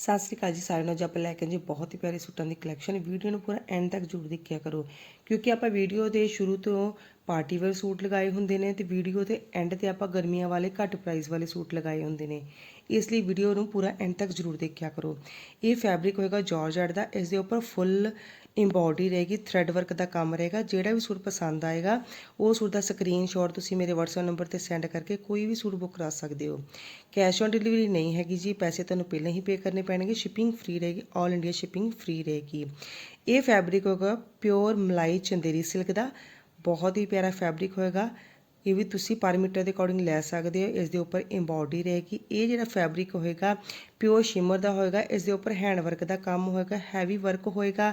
ਸਤਿ ਸ੍ਰੀ ਅਕਾਲ ਜੀ ਸਾਰਿਆਂ ਨੂੰ। ਅੱਜ ਆਪਾਂ ਲੈ ਕੇ ਜੀ ਬਹੁਤ ਹੀ ਪਿਆਰੇ ਸੂਟਾਂ ਦੀ ਕਲੈਕਸ਼ਨ ਵੀਡੀਓ ਨੂੰ ਪੂਰਾ ਐਂਡ ਤੱਕ ਜ਼ਰੂਰ ਦੇਖਿਆ ਕਰੋ, ਕਿਉਂਕਿ ਆਪਾਂ ਵੀਡੀਓ ਦੇ ਸ਼ੁਰੂ ਤੋਂ ਪਾਰਟੀ ਵੇਅਰ ਸੂਟ ਲਗਾਏ ਹੁੰਦੇ ਨੇ ਤੇ ਵੀਡੀਓ ਦੇ ਐਂਡ ਤੇ ਆਪਾਂ ਗਰਮੀਆਂ ਵਾਲੇ ਘੱਟ ਪ੍ਰਾਈਸ ਵਾਲੇ ਸੂਟ ਲਗਾਏ ਹੁੰਦੇ ਨੇ। ਇਸ ਲਈ ਵੀਡੀਓ ਨੂੰ ਪੂਰਾ ਐਂਡ ਤੱਕ ਜ਼ਰੂਰ ਦੇਖਿਆ ਕਰੋ। ਇਹ ਫੈਬਰਿਕ ਹੋਏਗਾ ਜਾਰਜਟ ਦਾ, ਇਸ ਦੇ ਉੱਪਰ ਫੁੱਲ ਇੰਬੋਡੀ ਰਹੇਗੀ ਥ੍ਰੈਡ ਵਰਕ ਦਾ ਕੰਮ ਰਹੇਗਾ, ਜਿਹੜਾ ਵੀ ਸੂਟ ਪਸੰਦ ਆਏਗਾ, ਉਹ ਸੂਟ ਦਾ ਸਕਰੀਨਸ਼ਾਟ ਤੁਸੀਂ ਮੇਰੇ WhatsApp ਨੰਬਰ ਤੇ ਸੈਂਡ ਕਰਕੇ ਕੋਈ ਵੀ ਸੂਟ ਬੁੱਕ ਕਰਾ ਸਕਦੇ ਹੋ। ਕੈਸ਼ ਔਨ ਡਿਲੀਵਰੀ ਨਹੀਂ ਹੈਗੀ ਜੀ, ਪੈਸੇ ਤੁਹਾਨੂੰ ਪਹਿਲਾਂ ਹੀ ਪੇ ਕਰਨੇ ਪੈਣਗੇ ਸ਼ਿਪਿੰਗ ਫ੍ਰੀ ਰਹੇਗੀ 올 ਇੰਡੀਆ ਸ਼ਿਪਿੰਗ ਫ੍ਰੀ ਰਹੇਗੀ। ਇਹ ਫੈਬਰਿਕ ਹੋਗਾ ਪਿਓਰ ਮਲਾਈ ਚੰਦੇਰੀ ਸਿਲਕ ਦਾ ਬਹੁਤ ਹੀ ਪਿਆਰਾ ਫੈਬਰਿਕ ਹੋਏਗਾ। ਇਹ ਵੀ ਤੁਸੀਂ ਪਰ ਮੀਟਰ ਦੇ ਅਕੋਰਡਿੰਗ ਲੈ ਸਕਦੇ ਹੋ, ਇਸ ਦੇ ਉੱਪਰ ਇੰਬੋਡੀ ਰਹੇਗੀ। ਇਹ ਜਿਹੜਾ ਫੈਬਰਿਕ ਹੋਏਗਾ ਪਿਓਰ ਸ਼ਿਮਰ ਦਾ ਹੋਏਗਾ, ਇਸ ਦੇ ਉੱਪਰ ਹੈਂਡ ਵਰਕ ਦਾ ਕੰਮ ਹੋਏਗਾ ਹੈਵੀ ਵਰਕ ਹੋਏਗਾ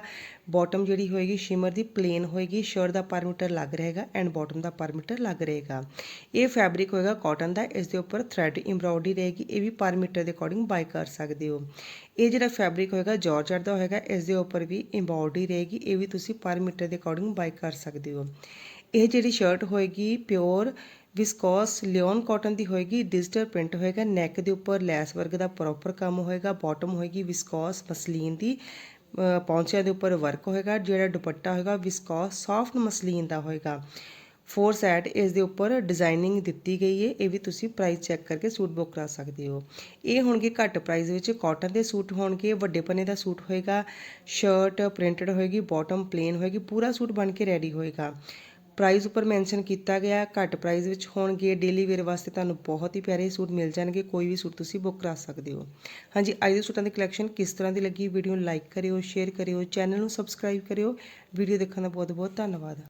ਬਾਟਮ ਜਿਹੜੀ ਹੋਏਗੀ ਸ਼ਿਮਰ ਦੀ ਪਲੇਨ ਹੋਏਗੀ ਸ਼ਰਟ ਦਾ ਪਰ ਮੀਟਰ ਲੱਗ ਰਹੇਗਾ and bottom the per metre ਲੱਗ ਰਹੇਗਾ। ਇਹ ਫੈਬਰਿਕ ਹੋਏਗਾ ਕਾਟਨ ਦਾ, ਇਸ ਦੇ ਉੱਪਰ ਥ੍ਰੈਡ ਇੰਬਰੋਇਡਰੀ ਰਹੇਗੀ, ਇਹ ਵੀ ਪਰ ਮੀਟਰ ਦੇ ਅਕੋਰਡਿੰਗ ਬਾਈ ਕਰ ਸਕਦੇ ਹੋ। ਇਹ ਜਿਹੜਾ ਫੈਬਰਿਕ ਹੋਏਗਾ ਜਾਰਜਟ ਦਾ ਹੋਏਗਾ, ਇਸ ਦੇ ਉੱਪਰ ਵੀ ਇੰਬਰੋਇਡਰੀ ਰਹੇਗੀ, ਇਹ ਵੀ ਤੁਸੀਂ ਪਰ ਮੀਟਰ ਦੇ ਅਕੋਰਡਿੰਗ ਬਾਈ ਕਰ ਸਕਦੇ ਹੋ। ਇਹ ਜਿਹੜੀ ਸ਼ਰਟ ਹੋਏਗੀ ਪਿਓਰ ਵਿਸਕੋਸ ਲਿਓਨ ਕਾਟਨ ਦੀ ਹੋਏਗੀ ਡਿਜੀਟਲ ਪ੍ਰਿੰਟ ਹੋਏਗਾ ਨੈਕ ਦੇ ਉੱਪਰ ਲੈਸ ਵਰਕ ਦਾ ਪ੍ਰੋਪਰ ਕੰਮ ਹੋਏਗਾ ਬਾਟਮ ਹੋਏਗੀ ਵਿਸਕੋਸ ਮਸਲੀਨ ਦੀ ਅ, ਪੌਂਚਿਆਂ ਦੇ ਉੱਪਰ ਵਰਕ ਹੋਏਗਾ ਜਿਹੜਾ ਦੁਪੱਟਾ ਹੋਏਗਾ ਵਿਸਕੋਸ ਸੌਫਟ ਮਸਲੀਨ ਦਾ ਹੋਏਗਾ। ਫੋਰ ਸੈਟ ਇਸ ਦੇ ਉੱਪਰ ਡਿਜ਼ਾਈਨਿੰਗ ਦਿੱਤੀ ਗਈ ਹੈ ਇਹ ਵੀ ਤੁਸੀਂ ਪ੍ਰਾਈਸ ਚੈੱਕ ਕਰਕੇ ਸੂਟ ਬੁੱਕ ਕਰਾ ਸਕਦੇ ਹੋ। ਇਹ ਹੋਣਗੇ ਘੱਟ ਪ੍ਰਾਈਸ ਵਿੱਚ ਕਾਟਨ ਦੇ ਸੂਟ ਹੋਣਗੇ ਵੱਡੇ ਪੰਨੇ ਦਾ ਸੂਟ ਹੋਏਗਾ ਸ਼ਰਟ ਪ੍ਰਿੰਟਡ ਹੋਏਗੀ ਬਾਟਮ ਪਲੇਨ ਹੋਏਗੀ ਪੂਰਾ ਸੂਟ ਬਣ ਕੇ ਰੈਡੀ ਹੋਏਗਾ। ਪ੍ਰਾਈਜ਼ ਉੱਪਰ ਮੈਂਸ਼ਨ ਕੀਤਾ ਗਿਆ, ਘੱਟ ਪ੍ਰਾਈਜ਼ ਵਿੱਚ ਹੋਣਗੇ ਡੇਲੀ ਵੇਅਰ ਵਾਸਤੇ ਤੁਹਾਨੂੰ ਬਹੁਤ ਹੀ ਪਿਆਰੇ ਸੂਟ ਮਿਲ ਜਾਣਗੇ, ਕੋਈ ਵੀ ਸੂਟ ਤੁਸੀਂ ਬੁੱਕ ਕਰਾ ਸਕਦੇ ਹੋ। ਹਾਂਜੀ, ਅੱਜ ਦੇ ਸੂਟਾਂ ਦੀ ਕਲੈਕਸ਼ਨ ਕਿਸ ਤਰ੍ਹਾਂ ਦੀ ਲੱਗੀ ਵੀਡੀਓ ਨੂੰ ਲਾਈਕ ਕਰਿਓ ਸ਼ੇਅਰ ਕਰਿਓ ਚੈਨਲ ਨੂੰ ਸਬਸਕ੍ਰਾਈਬ ਕਰਿਓ। ਵੀਡੀਓ ਦੇਖਣ ਦਾ ਬਹੁਤ ਬਹੁਤ ਧੰਨਵਾਦ।